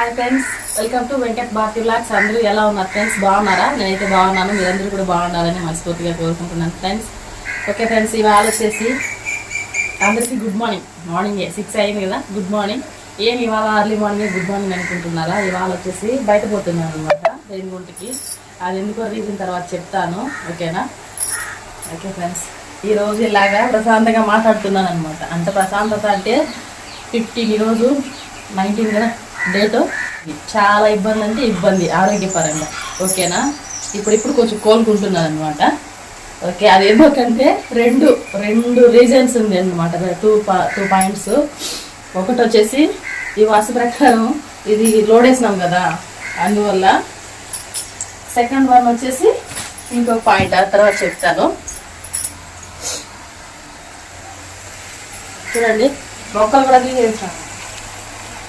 Hi friends welcome to Venkat Bharathi blogs అందరూ ఎలా ఉన్నారు ఫ్రెండ్స్ బాగున్నారా? నేనైతే బాగున్నాను. మీరందరూ కూడా బాగున్నారని మనస్ఫూర్తిగా కోరుకుంటున్నాను ఫ్రెండ్స్ ఓకే ఫ్రెండ్స్ ఇవాళ వచ్చేసి అందరికీ గుడ్ మార్నింగ్ మార్నింగ్ సిక్స్ అయింది కదా? గుడ్ మార్నింగ్ ఏం ఇవాళ అర్లీ మార్నింగ్ గుడ్ మార్నింగ్ అనుకుంటున్నారా? ఇవాళ వచ్చేసి బయట పోతున్నాను అనమాట రేణిగుంటకి. అది ఎందుకో రీజన్ తర్వాత చెప్తాను. ఓకేనా ఓకే ఫ్రెండ్స్ ఈరోజు ఇలాగా ప్రశాంతంగా మాట్లాడుతున్నాను అనమాట అంత ప్రశాంతత అంటే ఫిఫ్టీన్ ఈరోజు నైన్టీన్ కదా? డేటు చాలా ఇబ్బంది అంటే ఇబ్బంది ఆరోగ్యపరంగా. ఓకేనా? ఇప్పుడు ఇప్పుడు కొంచెం కోలుకుంటున్నాను అనమాట ఓకే అది ఎందుకంటే రెండు రెండు రీజన్స్ ఉంది అనమాట టూ టూ పాయింట్స్ ఒకటి వచ్చేసి ఈ వాసు ప్రకారం ఇది లోడ్ వేసినాం కదా అందువల్ల సెకండ్ వన్ వచ్చేసి ఇంకొక పాయింట్ ఆ తర్వాత చెప్తాను. చూడండి మొక్కలు కూడా తీసేసాను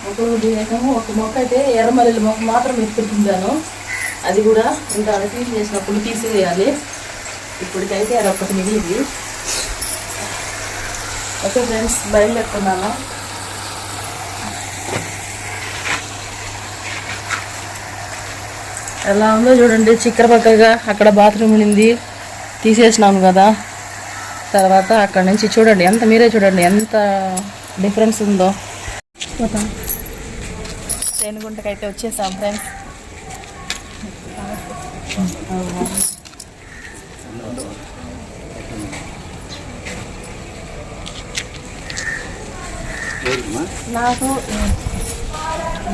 మొక్కలు తీసేసాము ఒక మొక్క అయితే ఎర్రమల్లి మొక్క మాత్రం ఎత్తుకుంటాను. అది కూడా ఇంకా అది తీసేసినప్పుడు తీసేయాలి. ఇప్పటికైతే అది ఒకటి మిగిలింది. ఓకే ఫ్రెండ్స్ బయలుదేరుతున్నాను. ఎలా ఉందో చూడండి చిక్కర పక్కగా అక్కడ బాత్రూమ్ ఉండింది తీసేసినాము కదా. తర్వాత అక్కడ నుంచి చూడండి ఎంత మీరే చూడండి ఎంత డిఫరెన్స్ ఉందో. రేణుగుంటకైతే వచ్చేసాం ఫ్రెండ్స్. నాకు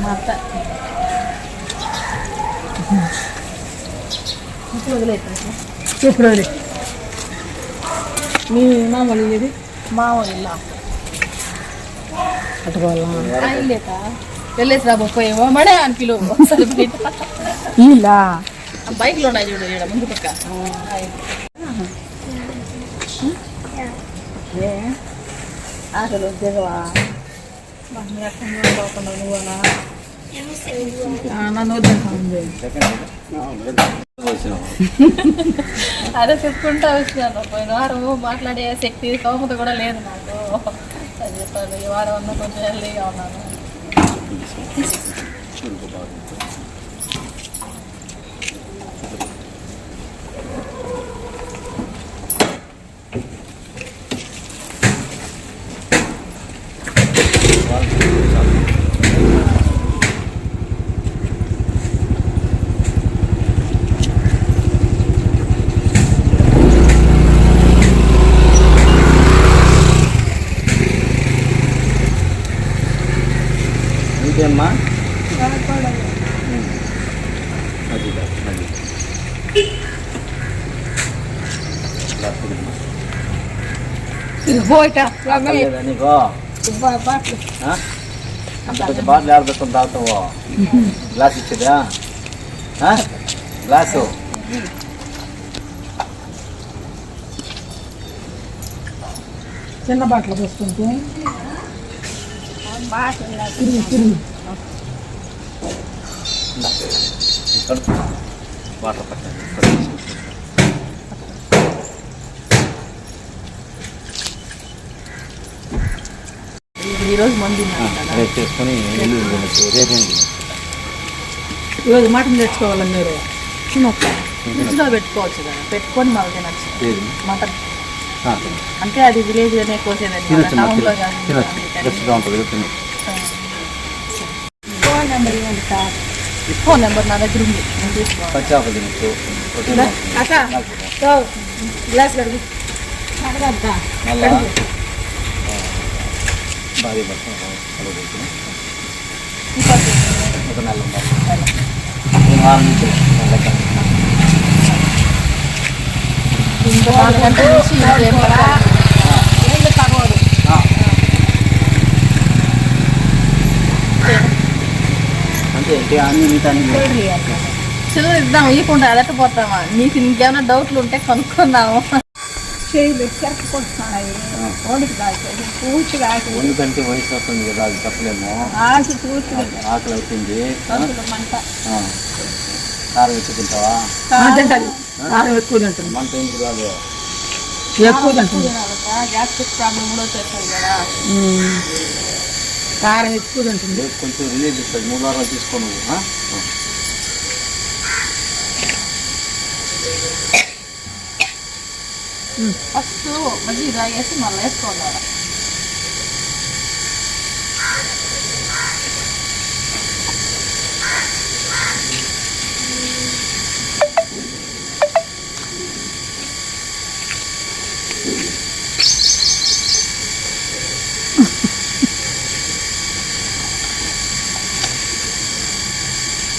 మా అత్త. ఇప్పుడు అది మీ మామూలు ఇది? మావ ఇల్లా అటుకోవాలా లేక వెళ్ళేసి రా పోయేమో మడే అని పిలువు ఇలా. బైక్లో ఉన్నాయి చూడు ఈడ ముందు పక్క. ఆటలు దిగవా నన్ను అదే చెప్పుకుంటా వచ్చినాను. పోయిన వారం మాట్లాడే శక్తి స్తోమత కూడా లేదు నాకు. చెప్పాను ఈ వారం అన్న కొంచెం హెల్దీగా ఉన్నాను. です。ఇంకేమ్మా అది అది పోయిట లేదా నీకు ఆ? కొంచెం బాటిల్ ఆడబెట్టుకుని తాగుతావు గ్లాస్ ఇచ్చేదా ఆ? గ్లాసు చిన్న బాటలు పోస్తుంటే తిరిగి తిరిగి ఇక్కడ వాటర్ పట్టండి ఈరోజు మంది రేపు చేసుకొని రేపేంటి ఈరోజు మటన్ తెచ్చుకోవాలి మీరు ఫ్రిడ్జ్లో పెట్టుకోవచ్చు కదా. పెట్టుకొని మాకు తినచ్చు. ఏది? మటన్. అంటే అది విలేజ్లోనే కోసేది తినొచ్చు మా టౌన్లో ఫ్రెష్గా ఉంటుంది ಫೋನ್ ನಂಬರ್ ನನ್ನ ಹತ್ರ ಉಂಟು ಪಂಚಾಪಲ್ಲಿ ಮತ್ತು ಅಕ್ಕ ಗ್ಲಾಸ್ ಕಡಿಮೆ ಅಲ್ಲ ಭಾರಿ ಬರ್ತದೆ ಇಪ್ಪತ್ತು ನಲ್ವತ್ತು ఇద్దాం ఇవ్వకుండా అదట్టు పోతామా? నీకు ఇంకేమైనా డౌట్లు ఉంటే కనుక్కుందాము. చేయిలు చెరకొస్తున్నాయి ఓడికి దాచేది పూచి దాచి ఎందుకంటే వయసు అవుతుంది కదా అది చెప్పలేము. ఆకి పూచి. ఆకలి అవుతుంది. మంట. ఆ. కారం ఎత్తుకుంటావా తింటుంది కారం. ఎక్కువ తింటుంది. మంట ఎందుకు కాదు ఎక్కువ తింటుంది. గ్యాస్ట్రిక్ ప్రాబ్లం కూడా వచ్చేస్తుంది కదా. కారం ఎక్కువ ఉంటుంది కొంచెం రిలీజ్ ఇస్తుంది మూడు వారాలు తీసుకో నువ్వు ఆ? ఆ. ఫస్ట్ మజ్జిగ తాగేసి మళ్ళీ వేసుకోవాలి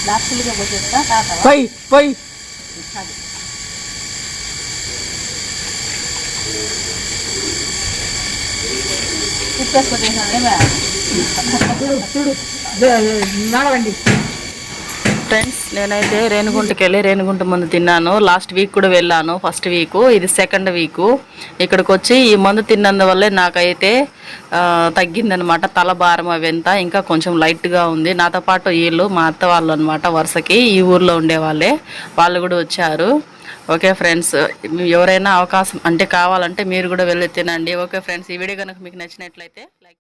లాస్ట్గా వచ్చేస్తా తాత పోయి పోయి నడవండి. ఫ్రెండ్స్ నేనైతే రేణుగుంటకి వెళ్ళి రేణుగుంట మందు తిన్నాను. లాస్ట్ వీక్ కూడా వెళ్ళాను ఫస్ట్ వీక్. ఇది సెకండ్ వీక్. ఇక్కడికి వచ్చి ఈ మందు తిన్నందువల్లే నాకైతే తగ్గిందనమాట తల భారం అవంతా ఇంకా కొంచెం లైట్గా ఉంది. నాతో పాటు వీళ్ళు మా అత్త వాళ్ళు అనమాట వరుసకి ఈ ఊర్లో ఉండేవాళ్ళే. వాళ్ళు కూడా వచ్చారు. ఓకే ఫ్రెండ్స్ ఎవరైనా అవకాశం అంటే కావాలంటే మీరు కూడా వెళ్ళి తినండి. ఓకే ఫ్రెండ్స్ ఈ వీడియో కనుక మీకు నచ్చినట్లయితే లైక్